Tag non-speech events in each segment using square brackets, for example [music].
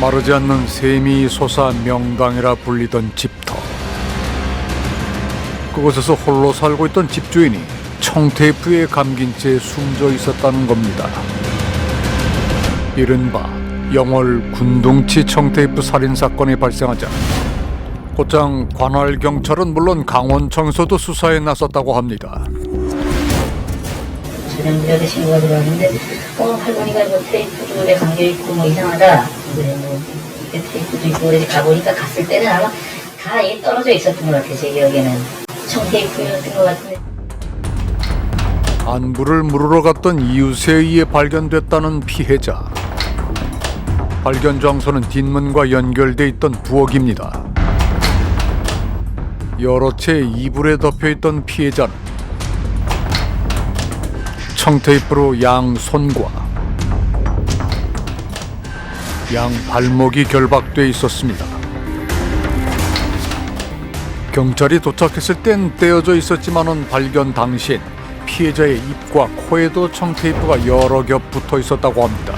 마르지 않는 셈이 솟아 명당이라 불리던 집터. 그곳에서 홀로 살고 있던 집주인이 청테이프에 감긴 채 숨져 있었다는 겁니다. 이른바 영월 군동치 청테이프 살인 사건이 발생하자 곧장 관할 경찰은 물론 강원청에서도 수사에 나섰다고 합니다. 전염자들 신고가 들어왔는데 어 할머니가 뭐 테이프도 내 감겨 있고 뭐 이상하다 그래 뭐 테이프도 있고 그래서 가보니까 갔을 때는 아마 다 이게 떨어져 있었던 것 같아요 제 기억에는 청 테이프였던 것 같은데 안부를 물으러 갔던 이웃에 의해 발견됐다는 피해자. 발견 장소는 뒷문과 연결돼 있던 부엌입니다. 여러 채 이불에 덮여 있던 피해자는 청테이프로 양 손과 양 발목이 결박돼 있었습니다. 경찰이 도착했을 땐 떼어져 있었지만은 발견 당시엔 피해자의 입과 코에도 청테이프가 여러 겹 붙어 있었다고 합니다.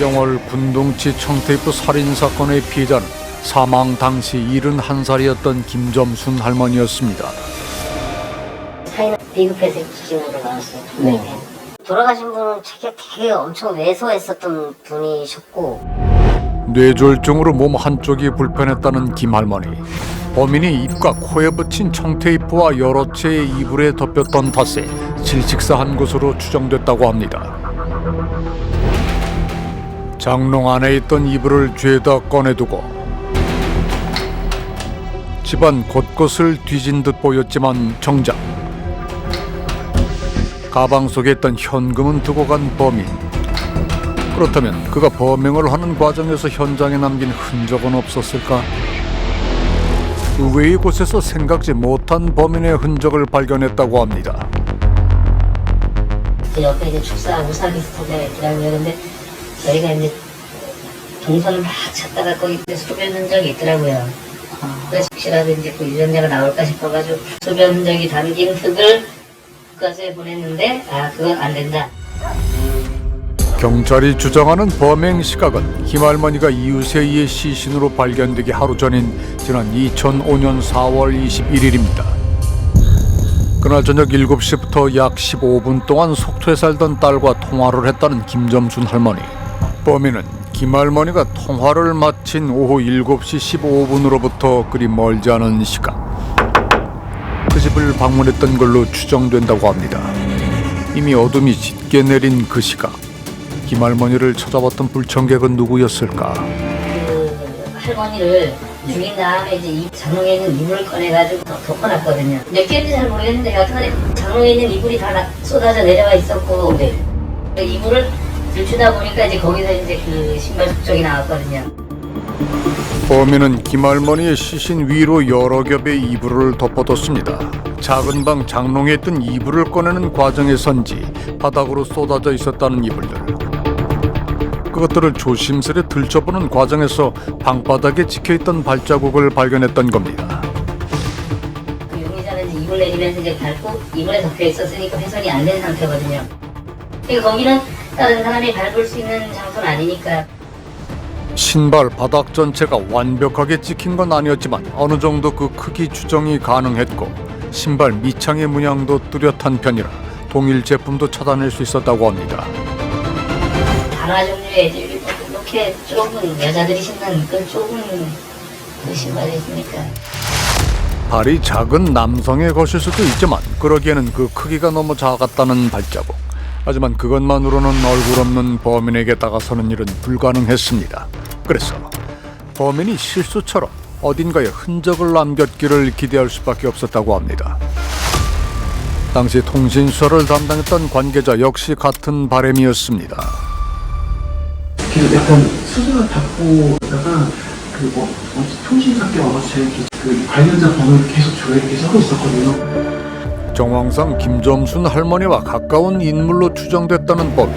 영월 군동치 청테이프 살인 사건의 피해자는 사망 당시 71살이었던 김점순 할머니였습니다. 사인은 비급해서 지진으로 나왔어요 네. 돌아가신 분은 되게, 되게 엄청 왜소했었던 분이셨고 뇌졸중으로 몸 한쪽이 불편했다는 김할머니. 범인이 입과 코에 붙인 청테이프와 여러 채의 이불에 덮였던 탓에 질식사한 것으로 추정됐다고 합니다. 장롱 안에 있던 이불을 죄다 꺼내두고 집안 곳곳을 뒤진 듯 보였지만 정작 가방 속에 있던 현금은 두고 간 범인. 그렇다면 그가 범행을 하는 과정에서 현장에 남긴 흔적은 없었을까? 의외의 곳에서 생각지 못한 범인의 흔적을 발견했다고 합니다. 그 옆에 이제 축사 우사기 스토리가 있더라고요. 근데 저희가 이제 동선을 막 찾다가 거기 이제 소변 흔적이 있더라고요. 그래서 혹시라도 이제 그 유전자가 나올까 싶어가지고 소변 흔적이 담긴 흙을 국가서에 보냈는데 아 그건 안 된다. 경찰이 주장하는 범행 시각은 김할머니가 이웃에 의해 시신으로 발견되기 하루 전인 지난 2005년 4월 21일입니다. 그날 저녁 7시부터 약 15분 동안 속초에 살던 딸과 통화를 했다는 김점순 할머니. 범인은 김할머니가 통화를 마친 오후 7시 15분으로부터 그리 멀지 않은 시각 그 집을 방문했던 걸로 추정된다고 합니다. 이미 어둠이 짙게 내린 그 시각 김할머니를 찾아왔던 불청객은 누구였을까? 그 할머니를 죽인 다음에 이제 이 장롱에 있는 이불을 꺼내가지고 덮- 덮어놨거든요. 몇 개인지 잘 모르겠는데 여하튼 장롱에 있는 이불이 다 나- 쏟아져 내려와 있었고 그 이불을 들추다 보니까 이제 거기서 이제 그 신발 속쪽이 나왔거든요. 범인은 김할머니의 시신 위로 여러 겹의 이불을 덮어뒀습니다. 작은 방 장롱에 있던 이불을 꺼내는 과정에선지 바닥으로 쏟아져 있었다는 이불들. 그것들을 조심스레 들춰보는 과정에서 방바닥에 찍혀있던 발자국을 발견했던 겁니다. 그 용의자는 이불 내리면서 이제 밟고 이불에 덮여 있었으니까 훼손이 안 된 상태거든요. 그러니까 거기는 다른 사람이 밟을 수 있는 장소는 아니니까 신발 바닥 전체가 완벽하게 찍힌 건 아니었지만 어느 정도 그 크기 추정이 가능했고 신발 밑창의 문양도 뚜렷한 편이라 동일 제품도 찾아낼 수 있었다고 합니다. 단화 종류의 이제 이렇게 좁은 여자들이 신는 그 좁은 그 신발이 있으니까 발이 작은 남성의 것일 수도 있지만 그러기에는 그 크기가 너무 작았다는 발자국. 하지만 그것만으로는 얼굴 없는 범인에게 다가서는 일은 불가능했습니다. 그래서 범인이 실수처럼 어딘가에 흔적을 남겼기를 기대할 수밖에 없었다고 합니다. 당시 통신수사를 담당했던 관계자 역시 같은 바람이었습니다. 그래서 약간 수수가 닫고다가 그뭐 통신사께 와서 제그 관련자 번호를 계속 계속 하고 있었거든요. 정황상 김점순 할머니와 가까운 인물로 추정됐다는 법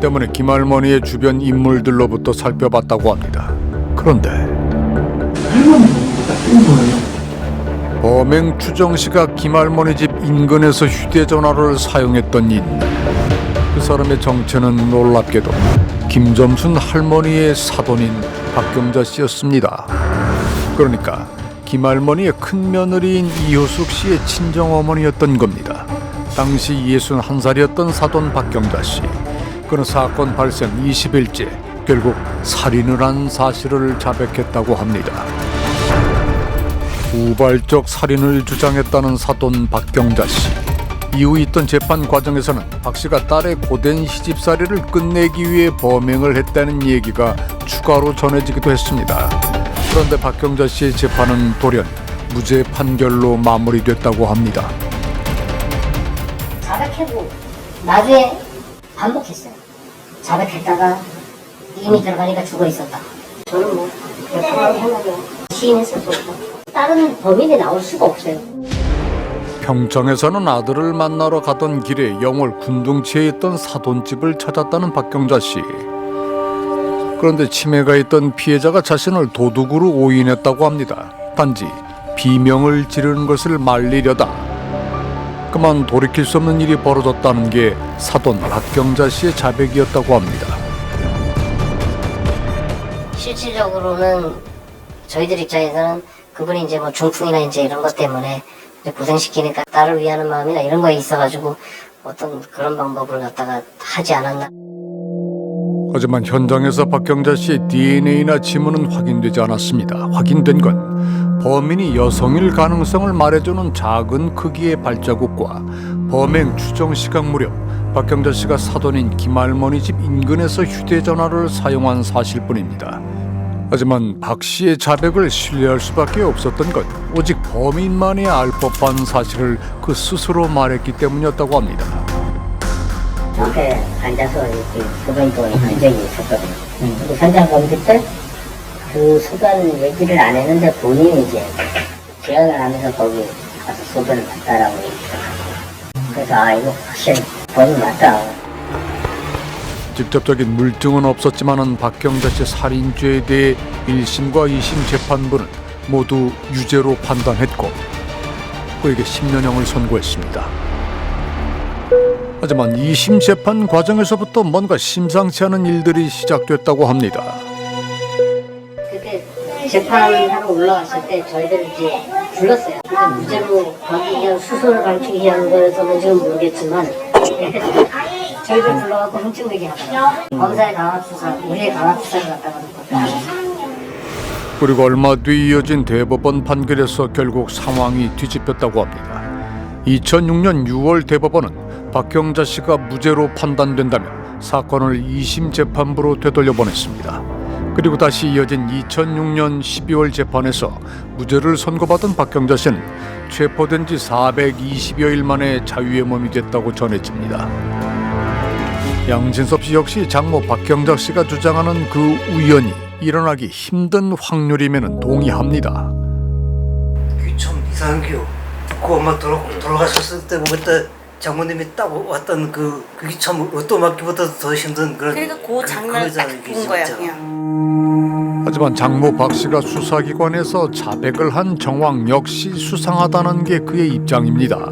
때문에 김할머니의 주변 인물들로부터 살펴봤다고 합니다. 그런데. 범행 추정 시각 김할머니 집 인근에서 휴대전화를 사용했던 인물. 그 사람의 정체는 놀랍게도 김점순 할머니의 사돈인 박경자 씨였습니다. 그러니까 김할머니의 큰 며느리인 이효숙 씨의 친정 어머니였던 겁니다. 당시 61살이었던 사돈 박경자 씨. 그는 사건 발생 20일째 결국 살인을 한 사실을 자백했다고 합니다. 우발적 살인을 주장했다는 사돈 박경자 씨. 이후 있던 재판 과정에서는 박 씨가 딸의 고된 시집살이를 끝내기 위해 범행을 했다는 얘기가 추가로 전해지기도 했습니다. 그런데 박경자 씨의 재판은 돌연 무죄 판결로 마무리됐다고 합니다. 자백해고 나중에 반복했어요. 자백했다가 이미 들어가니까 죽어 있었다. 저는 뭐. 시인했을 수 없고 다른 범인이 나올 수가 없어요. 평창에서는 아들을 만나러 가던 길에 영월 군둥치에 있던 사돈집을 찾았다는 박경자 씨. 그런데 치매가 있던 피해자가 자신을 도둑으로 오인했다고 합니다. 단지 비명을 지르는 것을 말리려다 그만 돌이킬 수 없는 일이 벌어졌다는 게 사돈 박경자 씨의 자백이었다고 합니다. 실질적으로는 저희들 입장에서는 그분이 이제 뭐 중풍이나 이제 이런 것 때문에 고생시키니까 딸을 위하는 마음이나 이런 거에 있어가지고 어떤 그런 방법을 갖다가 하지 않았나. 하지만 현장에서 박경자 씨의 DNA나 지문은 확인되지 않았습니다. 확인된 건 범인이 여성일 가능성을 말해주는 작은 크기의 발자국과 범행 추정 시각 무렵 박경자 씨가 사돈인 김할머니 집 인근에서 휴대전화를 사용한 사실뿐입니다. 하지만 박 씨의 자백을 신뢰할 수밖에 없었던 건 오직 범인만이 알 법한 사실을 그 스스로 말했기 때문이었다고 합니다. 앞에 앉아서 이렇게 그분이 또 앉아 있었거든요. 그리고 현장 검색 때그 소변 얘기를 안 했는데 본인이 이제 제안을 하면서 거기 가서 소변을 봤다라고 얘기했어요. 그래서 아 이거 확실히 범인 맞다. 직접적인 물증은 없었지만은 박경자 씨 살인죄에 대해 1심과 2심 재판부는 모두 유죄로 판단했고 그에게 10년형을 선고했습니다. 하지만 2심 재판 과정에서부터 뭔가 심상치 않은 일들이 시작됐다고 합니다. 그때 재판하러 올라갔을 때 저희들 이제 불렀어요. 근데 무죄로 가기 위한 수소를 밝히기 위한 거여서는 지금 모르겠지만 [laughs] 저희들 불러갖고 훔쳐내기 하더라고요. 검사의 강압수사, 우리의 강압수사를 갖다가 그리고 얼마 뒤 이어진 대법원 판결에서 결국 상황이 뒤집혔다고 합니다. 2006년 6월 대법원은 박경자 씨가 무죄로 판단된다며 사건을 2심 재판부로 되돌려보냈습니다. 그리고 다시 이어진 2006년 12월 재판에서 무죄를 선고받은 박경자 씨는 체포된 지 420여 일 만에 자유의 몸이 됐다고 전해집니다. 양진섭 씨 역시 장모 박경자 씨가 주장하는 그 우연이 일어나기 힘든 확률이면 동의합니다. 그게 참 이상한 게요. 그 엄마 돌아, 돌아가셨을 때 그때 장모님이 딱 왔던 그 그게 참 어떤 맞기보다 더 힘든 그런 그러니까 그 장면을 딱 그거잖아요, 이게 본 거야 진짜. 그냥. 하지만 장모 박 씨가 수사기관에서 자백을 한 정황 역시 수상하다는 게 그의 입장입니다.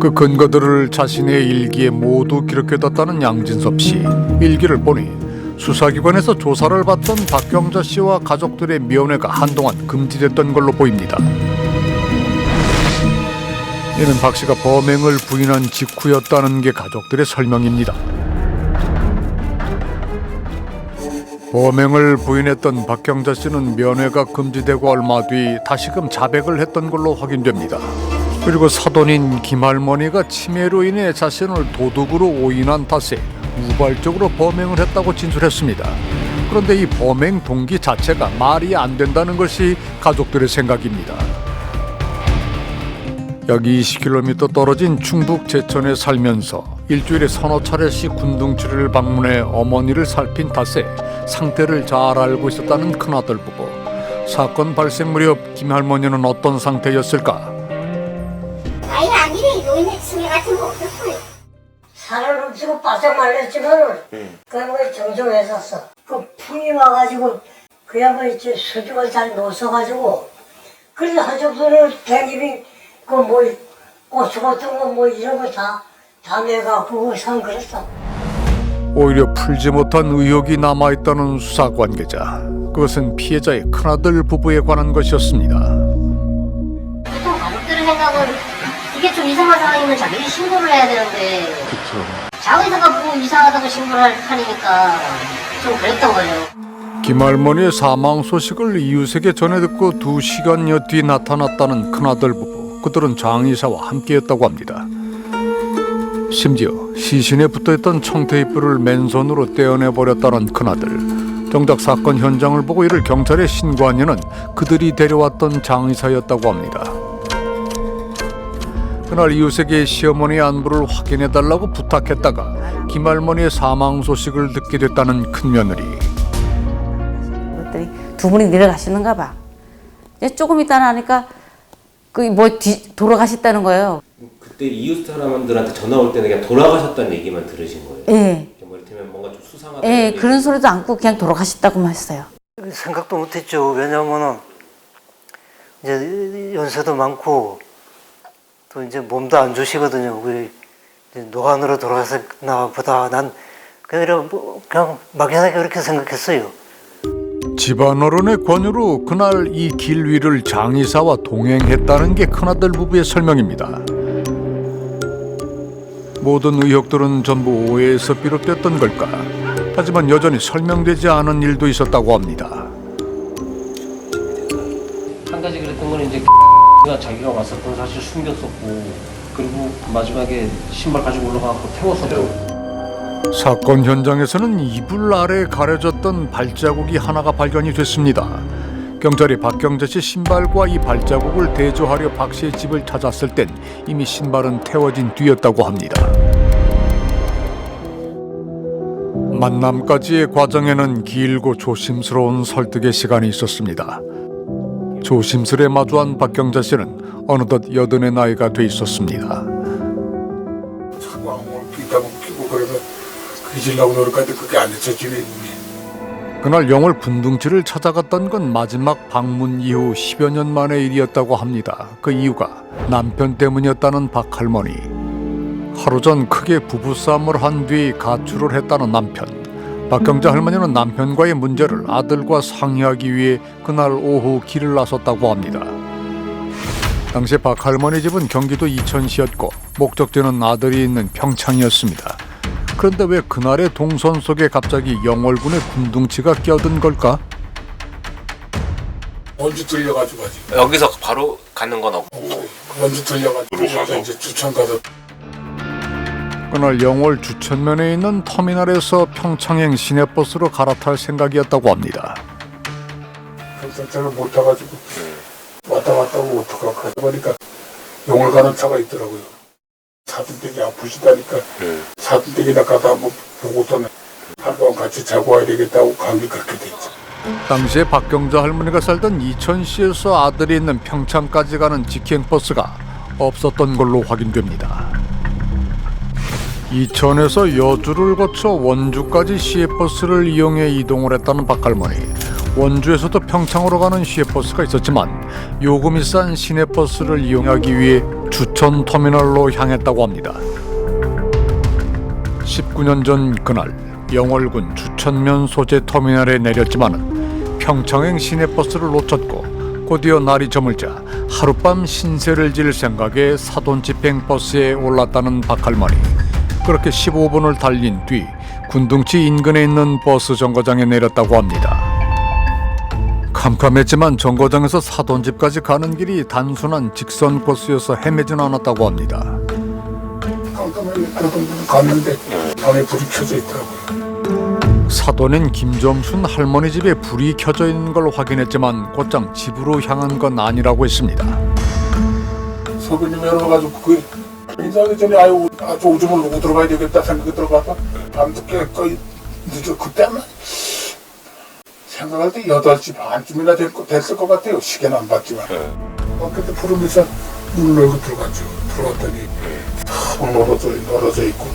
그 근거들을 자신의 일기에 모두 기록해뒀다는 양진섭 씨. 일기를 보니 수사기관에서 조사를 받던 박경자 씨와 가족들의 면회가 한동안 금지됐던 걸로 보입니다. 이는 박 씨가 범행을 부인한 직후였다는 게 가족들의 설명입니다. 범행을 부인했던 박경자 씨는 면회가 금지되고 얼마 뒤 다시금 자백을 했던 걸로 확인됩니다. 그리고 사돈인 김할머니가 치매로 인해 자신을 도둑으로 오인한 탓에 우발적으로 범행을 했다고 진술했습니다. 그런데 이 범행 동기 자체가 말이 안 된다는 것이 가족들의 생각입니다. 약 20km 떨어진 충북 제천에 살면서 일주일에 서너 차례씩 군둥치를 방문해 어머니를 살핀 탓에 상태를 잘 알고 있었다는 큰아들 부부. 사건 발생 무렵 김할머니는 어떤 상태였을까? 아니 아니래 노인의 치매 같은 거 없었어요. 살을 훔치고 바짝 말렸지만 그런 거 정정했었어. 그 풍이 와가지고 그야말로 이제 수족을 잘 놓서가지고 그래서 한쪽으로 대립이 그뭐 고추 같은 거 뭐 이런 거다다 내갖고 산 그랬어. 오히려 풀지 못한 의혹이 남아있다는 수사 관계자. 그것은 피해자의 큰아들 부부에 관한 것이었습니다. 보통 가족들의 생각은 이게 좀 이상한 상황이면 자기들이 신고를 해야 되는데 자의사가 보고 이상하다고 신고를 할- 하니까 좀 그랬던 거죠. 김할머니의 사망 소식을 이웃에게 전해 듣고 두 시간여 뒤 나타났다는 큰아들 부부. 그들은 장의사와 함께였다고 합니다. 심지어 시신에 붙어있던 청테이프를 맨손으로 떼어내 버렸다는 큰아들. 정작 사건 현장을 보고 이를 경찰에 신고한 이는 그들이 데려왔던 장의사였다고 합니다. 그날 이웃에게 시어머니의 안부를 확인해 달라고 부탁했다가 김할머니의 사망 소식을 듣게 됐다는 큰며느리. 그랬더니 두 분이 내려가시는가 봐. 조금 있다 나니까 그뭐 돌아가셨다는 거예요. 그때 이웃 사람들한테 전화 올 때는 그냥 돌아가셨다는 얘기만 들으신 거예요. 예. 뭐 이를테면 뭔가 좀 수상하다. 예, 그런 소리도 않고 그냥 돌아가셨다고만 했어요. 생각도 못했죠. 왜냐면은 이제 연세도 많고 또 이제 몸도 안 좋으시거든요. 그 이제 노안으로 돌아가셨나 보다. 난 그냥 뭐 그냥 막연하게 그렇게 생각했어요. 집안 어른의 권유로 그날 이 길 위를 장의사와 동행했다는 게 큰아들 부부의 설명입니다. 모든 의혹들은 전부 오해에서 비롯됐던 걸까? 하지만 여전히 설명되지 않은 일도 있었다고 합니다. 한 가지 그랬던 거는 이제 가 [laughs] 자기가 왔었던 사실 숨겼었고 그리고 마지막에 신발 가지고 올라가고 태웠었고 사건 현장에서는 이불 아래 가려졌던 발자국이 하나가 발견이 됐습니다. 경찰이 박경재 씨 신발과 이 발자국을 대조하려 박 씨의 집을 찾았을 땐 이미 신발은 태워진 뒤였다고 합니다. 만남까지의 과정에는 길고 조심스러운 설득의 시간이 있었습니다. 조심스레 마주한 박경자 씨는 어느덧 여든의 나이가 돼 있었습니다. 그지려고 노력하는데 그게 안 잊혀지네 그날 영월 분둥지를 찾아갔던 건 마지막 방문 이후 10여 년 만의 일이었다고 합니다. 그 이유가 남편 때문이었다는 박 할머니. 하루 전 크게 부부싸움을 한 뒤 가출을 했다는 남편. 박경자 할머니는 남편과의 문제를 아들과 상의하기 위해 그날 오후 길을 나섰다고 합니다. 당시 박 할머니 집은 경기도 이천시였고 목적지는 아들이 있는 평창이었습니다. 그런데 왜 그날의 동선 속에 갑자기 영월군의 군둥치가 끼어든 걸까? 원주 들려가지고 아직. 여기서 바로 가는 건 없고. 원주 들려가지고 그래서 이제 주천 가서. 그날 영월 주천면에 있는 터미널에서 평창행 시내버스로 갈아탈 생각이었다고 합니다. 경찰차를 못 타가지고 왔다 갔다 하고 어떡할까. 보니까 용을 가는 차가 있더라고요 사돈댁이 아프시다니까 사돈댁이나 가다 한번 보고서는 한번 같이 자고 와야 되겠다고 감이 그렇게 됐죠 당시에 박경자 할머니가 살던 이천시에서 아들이 있는 평창까지 가는 직행버스가 없었던 걸로 확인됩니다. 이천에서 여주를 거쳐 원주까지 시외버스를 이용해 이동을 했다는 박 할머니. 원주에서도 평창으로 가는 시외버스가 있었지만 요금이 싼 시내버스를 이용하기 위해 주천 터미널로 향했다고 합니다. 19년 전 그날 영월군 주천면 소재 터미널에 내렸지만은 평창행 시내버스를 놓쳤고 곧이어 날이 저물자 하룻밤 신세를 질 생각에 사돈 집행 버스에 올랐다는 박할머니. 그렇게 15분을 달린 뒤 군둥치 인근에 있는 버스 정거장에 내렸다고 합니다. 캄캄했지만 정거장에서 사돈 집까지 가는 길이 단순한 직선 코스여서 헤매진 않았다고 합니다. 깜깜하게 갔는데 밤에 불이 켜져 있더라고요 사돈인 김점순 할머니 집에 불이 켜져 있는 걸 확인했지만 곧장 집으로 향한 건 아니라고 했습니다. 서부님 열어가지고 그 인사하기 전에 아유 아주 오줌을 누고 들어가야 되겠다 생각이 들어가서 밤늦게 거의 늦어 그때는 생각할 때 8시 반쯤이나 될 거, 됐을 것 같아요. 시계는 안 봤지만. 어, 그때 부르면서 문을 열고 들어갔죠. 들어갔더니 다 멀어져, 멀어져 있고.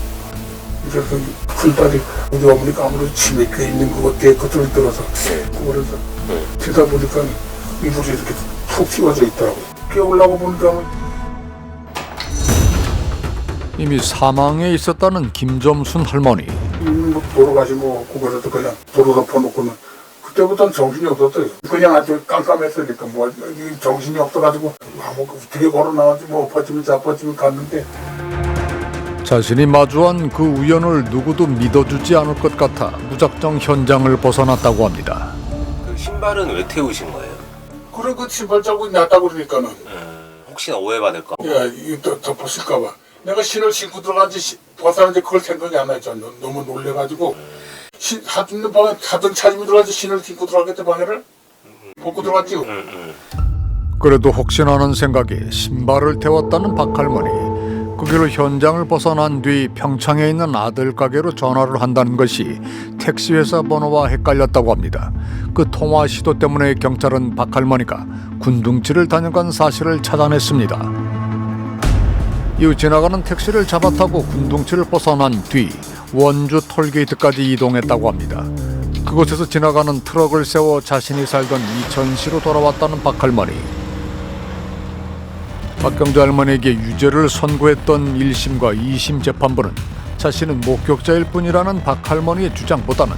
그래서 이 풀다리 우리 어머니가 아무래도 치매 껴 있는 것 같아. 그것을 들어서 그래서 들다 보니까 이불이 이렇게 푹 씌워져 있더라고요. 깨우려고 보니까 이미 사망해 있었다는 김점순 할머니. 있는 거 돌아가시고 그거라도 그냥 도로 덮어놓고는 그때부터는 정신이 없었어요. 그냥 아주 깜깜했으니까 뭐이 정신이 없어가지고 아뭐 어떻게 걸어 나왔지 뭐 엎어지면 자빠지면 갔는데 자신이 마주한 그 우연을 누구도 믿어주지 않을 것 같아 무작정 현장을 벗어났다고 합니다. 그 신발은 왜 태우신 거예요? 그래 그 신발 자국이 났다고 그러니까는 혹시나 오해받을까? 야 이거 또 덮었을까봐 내가 신을 신고 들어간지 시- 벗었는데 그걸 생각이 안 나죠. 너- 너무 놀래가지고 신 사듣는 방에 사든 차림이 들어가지 신을 신고 들어가겠다 방에를 벗고 들어갔지. 그래도 혹시나 하는 생각에 신발을 태웠다는 박할머니. 그 길로 현장을 벗어난 뒤 평창에 있는 아들 가게로 전화를 한다는 것이 택시회사 번호와 헷갈렸다고 합니다. 그 통화 시도 때문에 경찰은 박할머니가 군둥치를 다녀간 사실을 찾아냈습니다. 이후 지나가는 택시를 잡아타고 군둥치를 벗어난 뒤 원주 톨게이트까지 이동했다고 합니다. 그곳에서 지나가는 트럭을 세워 자신이 살던 이천시로 돌아왔다는 박할머니. 박경주 할머니에게 유죄를 선고했던 1심과 2심 재판부는 자신은 목격자일 뿐이라는 박할머니의 주장보다는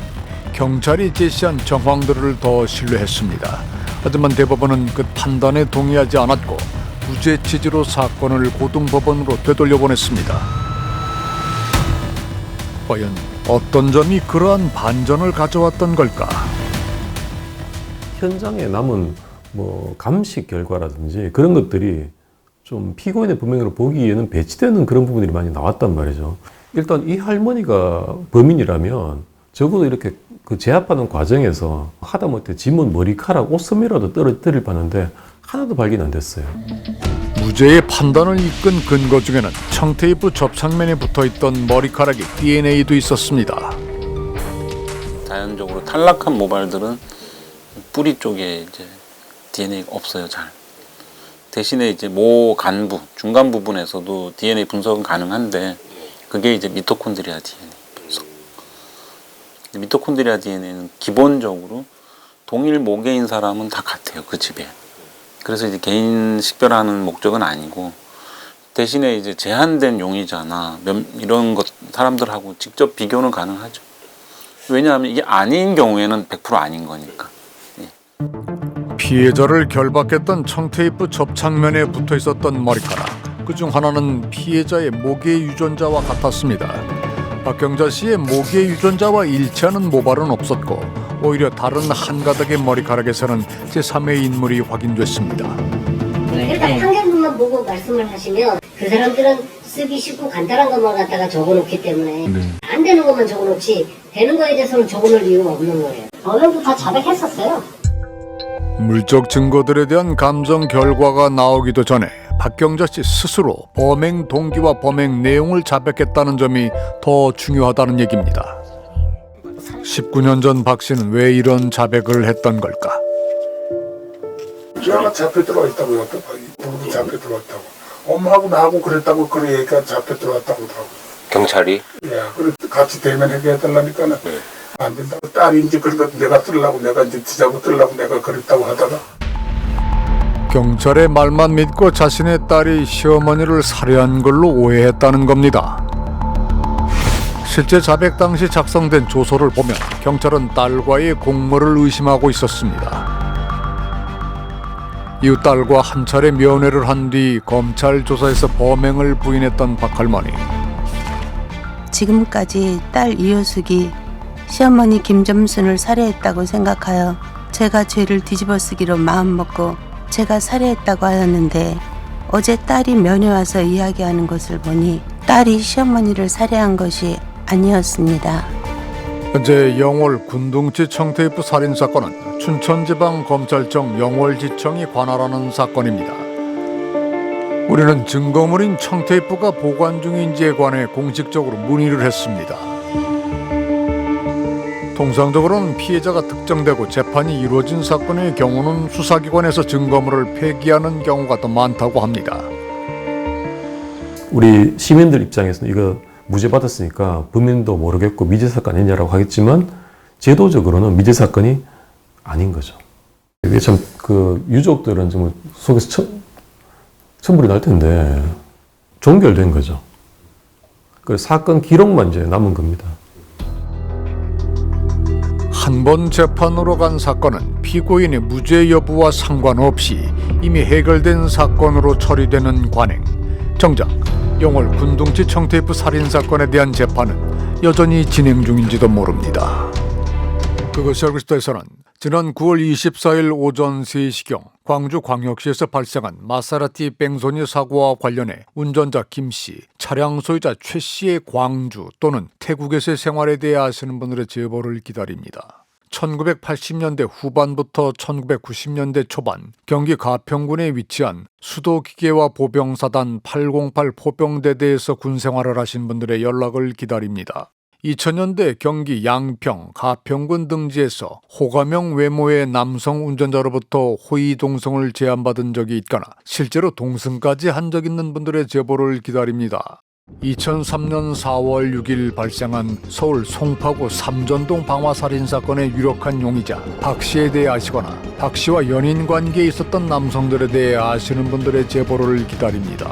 경찰이 제시한 정황들을 더 신뢰했습니다. 하지만 대법원은 그 판단에 동의하지 않았고 무죄 취지로 사건을 고등법원으로 되돌려보냈습니다. 과연 어떤 점이 그러한 반전을 가져왔던 걸까? 현장에 남은 뭐 감식 결과라든지 그런 것들이 좀 피고인의 범행으로 보기에는 배치되는 그런 부분들이 많이 나왔단 말이죠. 일단 이 할머니가 범인이라면 적어도 이렇게 그 제압하는 과정에서 하다못해 지문 머리카락 옷섬이라도 떨어뜨릴 뻔한데 하나도 발견 안 됐어요. 무죄의 판단을 이끈 근거 중에는 청테이프 접착면에 붙어있던 머리카락의 DNA도 있었습니다. 자연적으로 탈락한 모발들은 뿌리 쪽에 이제 DNA가 없어요, 잘. 대신에 이제 모 간부, 중간 부분에서도 DNA 분석은 가능한데 그게 이제 미토콘드리아 DNA 분석. 미토콘드리아 DNA는 기본적으로 동일 모계인 사람은 다 같아요, 그 집에. 그래서 이제 개인 식별하는 목적은 아니고 대신에 이제 제한된 용의자나 몇- 이런 것 사람들하고 직접 비교는 가능하죠. 왜냐하면 이게 아닌 경우에는 100% 아닌 거니까. 피해자를 결박했던 청테이프 접착면에 붙어 있었던 머리카락. 그중 하나는 피해자의 모계 유전자와 같았습니다. 박경자 씨의 모계 유전자와 일치하는 모발은 없었고 오히려 다른 한 가닥의 머리카락에서는 제3의 인물이 확인됐습니다. 일단 판결문만 보고 말씀을 하시면 그 사람들은 쓰기 쉽고 간단한 것만 갖다가 적어놓기 때문에 안 되는 것만 적어놓지 되는 거에 대해서는 적어놓을 이유가 없는 거예요. 어느도 다 자백했었어요. 물적 증거들에 대한 감정 결과가 나오기도 전에 박경자 씨 스스로 범행 동기와 범행 내용을 자백했다는 점이 더 중요하다는 얘기입니다. 19년 전 박 씨는 왜 이런 자백을 했던 걸까? 제가 잡혀 있다고 옆에 부부도 잡혀 들어왔다고 엄마하고 나하고 그랬다고 그래 얘기가 잡혀 들어왔다고 하더라고 경찰이? 야 그래 같이 대면하게 해달라니까는 안 된다고 딸이 이제 그런 거 내가 쓰려고 내가 이제 지자고 쓰려고 내가 그랬다고 하다가 경찰의 말만 믿고 자신의 딸이 시어머니를 살해한 걸로 오해했다는 겁니다. 실제 자백 당시 작성된 조서를 보면 경찰은 딸과의 공모를 의심하고 있었습니다. 이후 딸과 한 차례 면회를 한 뒤 검찰 조사에서 범행을 부인했던 박 할머니. 지금까지 딸 이효숙이 시어머니 김점순을 살해했다고 생각하여 제가 죄를 뒤집어 쓰기로 마음먹고 제가 살해했다고 하였는데 어제 딸이 면회 와서 이야기하는 것을 보니 딸이 시어머니를 살해한 것이 아니었습니다. 현재 영월 군둥지 청테이프 살인 사건은 춘천지방검찰청 영월지청이 관할하는 사건입니다. 우리는 증거물인 청테이프가 보관 중인지에 관해 공식적으로 문의를 했습니다. 통상적으로는 피해자가 특정되고 재판이 이루어진 사건의 경우는 수사기관에서 증거물을 폐기하는 경우가 더 많다고 합니다. 우리 시민들 입장에서는 이거 무죄 받았으니까 범인도 모르겠고 미제 사건 아니냐라고 하겠지만 제도적으로는 미제 사건이 아닌 거죠. 이게 참 그 유족들은 정말 속에서 천, 천불이 날 텐데 종결된 거죠. 그 사건 기록만 이제 남은 겁니다. 한번 재판으로 간 사건은 피고인의 무죄 여부와 상관없이 이미 해결된 사건으로 처리되는 관행. 정작 영월 군동치 청테이프 살인 사건에 대한 재판은 여전히 진행 중인지도 모릅니다. 그것이 알고 싶다에서는 지난 9월 24일 오전 3시경 광주 광역시에서 발생한 마사라티 뺑소니 사고와 관련해 운전자 김 씨, 차량 소유자 최 씨의 광주 또는 태국에서의 생활에 대해 아시는 분들의 제보를 기다립니다. 1980년대 후반부터 1990년대 초반 경기 가평군에 위치한 수도기계와 보병사단 808 포병대대에서 군생활을 하신 분들의 연락을 기다립니다. 2000년대 경기 양평, 가평군 등지에서 호가명 외모의 남성 운전자로부터 호의 동성을 제안받은 적이 있거나 실제로 동승까지 한 적 있는 분들의 제보를 기다립니다. 2003년 4월 6일 발생한 서울 송파구 삼전동 방화살인 사건의 유력한 용의자 박 씨에 대해 아시거나 박 씨와 연인 관계에 있었던 남성들에 대해 아시는 분들의 제보를 기다립니다.